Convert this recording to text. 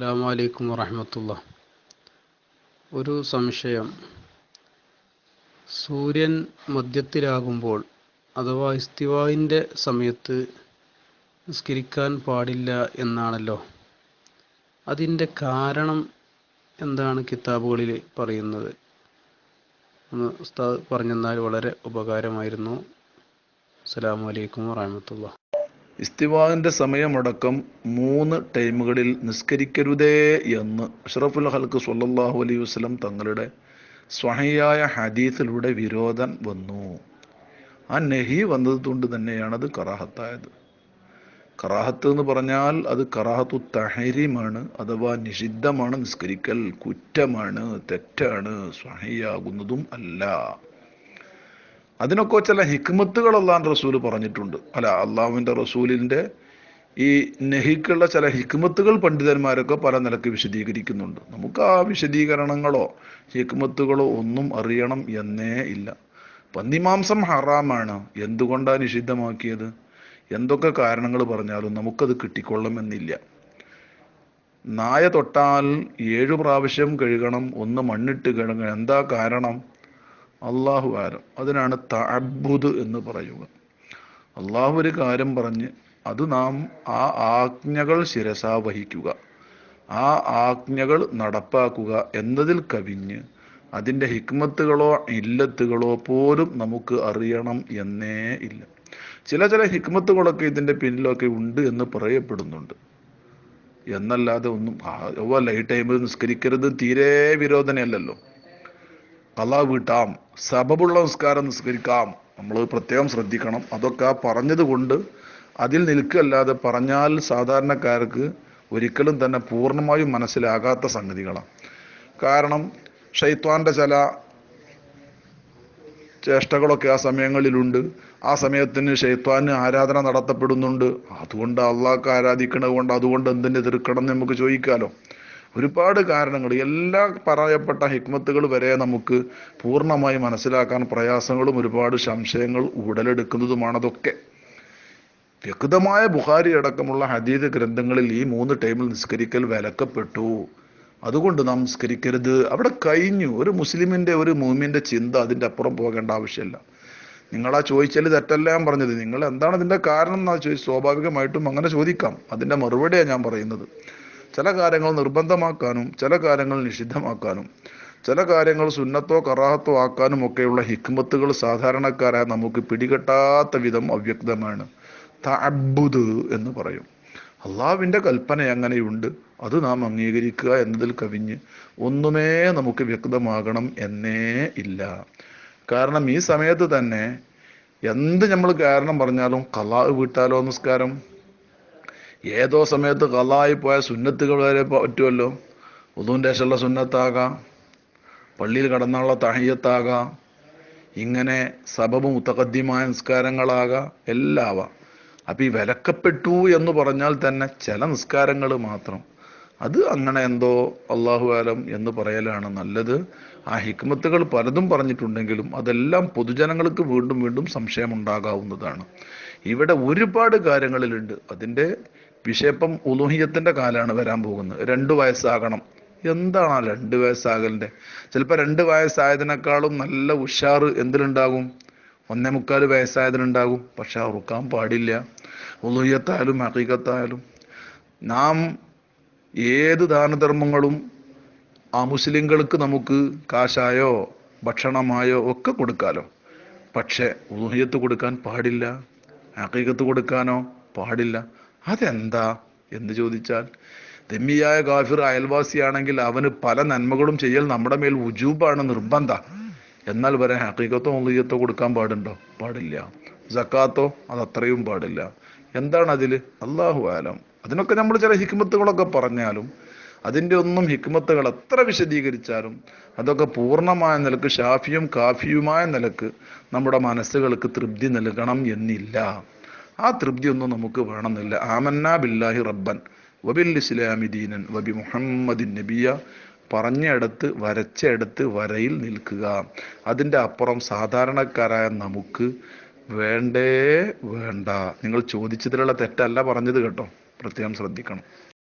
അസ്സാം വലൈക്കും വറഹമത്തുള്ള. ഒരു സംശയം. സൂര്യൻ മധ്യത്തിലാകുമ്പോൾ അഥവാ ഇസ്തിവായിന്റെ സമയത്ത് നിസ്കരിക്കാൻ പാടില്ല എന്നാണല്ലോ. അതിന്റെ കാരണം എന്താണ് കിതാബുകളിൽ പറയുന്നത്? ഒന്ന് ഉസ്താദ് പറഞ്ഞെന്നാൽ വളരെ ഉപകാരമായിരുന്നു. അസ്സലാമു അലൈക്കും വറഹമത്തുള്ള. ഇസ്തിവാവിന്റെ സമയമടക്കം മൂന്ന് ടൈമുകളിൽ നിസ്കരിക്കരുതേ എന്ന് അഷ്റഫുൽ ഹൽക്ക് സല്ലാഹു അലൈഹി വസ്ലം തങ്ങളുടെ സ്വഹയായ ഹദീസിലൂടെ വിരോധം വന്നു. ആ നെഹി വന്നത് കൊണ്ട് തന്നെയാണ് അത് കറാഹത്തായത്. കറാഹത്ത് എന്ന് പറഞ്ഞാൽ അത് കറാഹത്തു തഹരീമാണ് അഥവാ നിഷിദ്ധമാണ് നിസ്കരിക്കൽ കുറ്റമാണ് തെറ്റാണ് സ്വഹയാകുന്നതും അല്ല. അതിനൊക്കെ ചില ഹിക്മത്തുകൾ അള്ളാഹാൻ റസൂൽ പറഞ്ഞിട്ടുണ്ട്. അല്ല അള്ളാഹുവിന്റെ റസൂലിന്റെ ഈ നെഹിക്കുള്ള ചില ഹിക്മത്തുകൾ പണ്ഡിതന്മാരൊക്കെ പല നിലയ്ക്ക് വിശദീകരിക്കുന്നുണ്ട്. നമുക്ക് ആ വിശദീകരണങ്ങളോ ഹിക്മത്തുകളോ ഒന്നും അറിയണം എന്നേ ഇല്ല. പന്നിമാംസം ഹറാമാണ്. എന്തുകൊണ്ടാണ് നിഷിദ്ധമാക്കിയത്? എന്തൊക്കെ കാരണങ്ങൾ പറഞ്ഞാലും നമുക്കത് കിട്ടിക്കൊള്ളുമെന്നില്ല നായ തൊട്ടാൽ ഏഴു പ്രാവശ്യം കഴുകണം ഒന്ന് മണ്ണിട്ട് കഴുകണം. എന്താ കാരണം? അള്ളാഹു ആരം. അതിനാണ് തഅബ്ബുദ് എന്ന് പറയുക. അള്ളാഹു ഒരു കാര്യം പറഞ്ഞ് അത് നാം ആ ആജ്ഞകൾ ശിരസാ വഹിക്കുക. ആ ആജ്ഞകൾ നടപ്പാക്കുക എന്നതിൽ കവിഞ്ഞ് അതിന്റെ ഹിക്മത്തുകളോ ഇല്ലത്തുകളോ പോലും നമുക്ക് അറിയണം എന്നേ ഇല്ല. ചില ചില ഹിക്മത്തുകളൊക്കെ ഇതിന്റെ പിന്നിലൊക്കെ ഉണ്ട് എന്ന് പറയപ്പെടുന്നുണ്ട്. എന്നല്ലാതെ ഒന്നും ലൈറ്റ് ടൈമിൽ നിസ്കരിക്കരുത് തീരെ വിരോധനയല്ലല്ലോ. കലാ വീട്ടാം സബബുള്ള നിസ്കാരം നിസ്കരിക്കാം. നമ്മൾ പ്രത്യേകം ശ്രദ്ധിക്കണം. അതൊക്കെ ആ പറഞ്ഞത് കൊണ്ട് അതിൽ നിൽക്കല്ലാതെ പറഞ്ഞാൽ സാധാരണക്കാർക്ക് ഒരിക്കലും തന്നെ പൂർണമായും മനസ്സിലാകാത്ത സംഗതികളാണ് കാരണം ഷെയ്ത്വാന്റെ ചില ചേഷ്ടകളൊക്കെ ആ സമയങ്ങളിലുണ്ട്. ആ സമയത്തിന് ഷെയ്ത്വാന് ആരാധന നടത്തപ്പെടുന്നുണ്ട്. അതുകൊണ്ട് അള്ളാഹ്ക്ക് ആരാധിക്കണത് കൊണ്ട് അതുകൊണ്ട് എന്തിന് എതിർക്കണം എന്ന് നമുക്ക് ചോദിക്കാലോ. ഒരുപാട് കാരണങ്ങൾ എല്ലാ പറയപ്പെട്ട ഹിക്മത്തുകൾ വരെ നമുക്ക് പൂർണമായി മനസ്സിലാക്കാൻ പ്രയാസങ്ങളും ഒരുപാട് സംശയങ്ങൾ ഉടലെടുക്കുന്നതുമാണ് അതൊക്കെ. വ്യക്തമായ ബുഹാരി അടക്കമുള്ള ഹദീദ് ഗ്രന്ഥങ്ങളിൽ ഈ മൂന്ന് ടൈമിൽ നിസ്കരിക്കൽ വിലക്കപ്പെട്ടു. അതുകൊണ്ട് നാം നിസ്കരിക്കരുത്. അവിടെ കഴിഞ്ഞു. ഒരു മുസ്ലിമിന്റെ ഒരു മൂമിന്റെ ചിന്ത അതിന്റെ അപ്പുറം പോകേണ്ട ആവശ്യമില്ല. നിങ്ങളാ ചോദിച്ചാൽ തെറ്റല്ല ഞാൻ പറഞ്ഞത്. നിങ്ങൾ എന്താണ് ഇതിന്റെ കാരണം എന്നാ ചോദിച്ചു സ്വാഭാവികമായിട്ടും അങ്ങനെ ചോദിക്കാം. അതിന്റെ മറുപടിയാണ് ഞാൻ പറയുന്നത്. ചില കാര്യങ്ങൾ നിർബന്ധമാക്കാനും ചില കാര്യങ്ങൾ നിഷിദ്ധമാക്കാനും ചില കാര്യങ്ങൾ സുന്നത്തോ കറാഹത്തോ ആക്കാനും ഒക്കെയുള്ള ഹിക്മത്തുകൾ സാധാരണക്കാരായ നമുക്ക് പിടികെട്ടാത്ത വിധം അവ്യക്തമാണ്. തഅബ്ബുദ് എന്ന് പറയും. അള്ളാവിന്റെ കൽപ്പന അങ്ങനെയുണ്ട് അത് നാം അംഗീകരിക്കുക എന്നതിൽ കവിഞ്ഞ് ഒന്നുമേ നമുക്ക് വ്യക്തമാകണം എന്നേ ഇല്ല. കാരണം ഈ സമയത്ത് തന്നെ എന്ത് നമ്മൾ കാരണം പറഞ്ഞാലും കലാ വീട്ടാലോ നമസ്കാരം ഏതോ സമയത്ത് കലായി പോയ സുന്നത്തുകൾ വരെ പറ്റുമല്ലോ? ഉദൂന്റെ ശേഷമുള്ള സുന്നത്താകാം പള്ളിയിൽ കടന്നുള്ള തഹയ്യത്താകാം ഇങ്ങനെ സബബ് മുത്തകദ്യമായ നിസ്കാരങ്ങളാകാം എല്ലാം ആവാം അപ്പം ഈ വിലക്കപ്പെട്ടു എന്ന് പറഞ്ഞാൽ തന്നെ ചില നിസ്കാരങ്ങൾ മാത്രം. അത് അങ്ങനെ എന്തോ അള്ളാഹു ആലം എന്ന് പറയലാണ് നല്ലത്. ആ ഹിക്മത്തുകൾ പലതും പറഞ്ഞിട്ടുണ്ടെങ്കിലും അതെല്ലാം പൊതുജനങ്ങൾക്ക് വീണ്ടും വീണ്ടും സംശയമുണ്ടാകാവുന്നതാണ്. ഇവിടെ ഒരുപാട് കാര്യങ്ങളിലുണ്ട്. അതിന്റെ വിഷയപ്പം ഉലൂഹിയത്തിന്റെ കാലാണ് വരാൻ പോകുന്നത്. രണ്ട് വയസ്സാകണം. എന്താണ് ആ രണ്ട് വയസ്സാകലിന്റെ ചിലപ്പോൾ രണ്ട് വയസ്സായതിനേക്കാളും നല്ല ഉഷാർ എന്തിലുണ്ടാകും? ഒന്നേ മുക്കാൽ വയസ്സായതിനുണ്ടാകും. പക്ഷെ ഉറുക്കാൻ പാടില്ല. ഉലൂഹിയത്തായാലും ഹക്കീക്കത്തായാലും നാം ഏത് ദാനധർമ്മങ്ങളും ആ മുസ്ലിങ്ങൾക്ക് നമുക്ക് കാശായോ ഭക്ഷണമായോ ഒക്കെ കൊടുക്കാലോ. പക്ഷേ ഉലൂഹിയത്ത് കൊടുക്കാൻ പാടില്ല. അഹീകത്ത് കൊടുക്കാനോ പാടില്ല. അതെന്താ എന്ന് ചോദിച്ചാൽ ദമ്മിയായ ഗാഫിർ അയൽവാസിയാണെങ്കിൽ അവന് പല നന്മകളും ചെയ്യൽ നമ്മുടെ മേൽ ഉജൂബാണ് നിർബന്ധ. എന്നാൽ വരെ ഹക്കീക്കത്തോ ഉള്ളിയത്തോ കൊടുക്കാൻ പാടുണ്ടോ? പാടില്ല. ജക്കാത്തോ അത് അത്രയും പാടില്ല. എന്താണ് അതിൽ അള്ളാഹു ആലം അതിനൊക്കെ നമ്മൾ ചില ഹിക്മത്തുകളൊക്കെ പറഞ്ഞാലും അതിന്റെ ഒന്നും ഹിക്മത്തുകൾ എത്ര വിശദീകരിച്ചാലും അതൊക്കെ പൂർണമായ നിലയ്ക്ക് ഷാഫിയും കാഫിയുമായ നിലയ്ക്ക് നമ്മുടെ മനസ്സുകൾക്ക് തൃപ്തി നൽകണം എന്നില്ല. ആ തൃപ്തിയൊന്നും നമുക്ക് വേണമെന്നില്ല. ആമന്ന ബില്ലാഹി റബ്ബൻ വബിൽ ഇസ്ലാമി ദീനൻ വബി മുഹമ്മദിൻ നബിയ. പറഞ്ഞെടുത്ത് വരച്ചെടുത്ത് വരയിൽ നിൽക്കുക. അതിന്റെ അപ്പുറം സാധാരണക്കാരായ നമുക്ക് വേണ്ടേ വേണ്ട. നിങ്ങൾ ചോദിച്ചതിലുള്ള തെറ്റല്ല പറഞ്ഞത് കേട്ടോ. പ്രത്യേകം ശ്രദ്ധിക്കണം.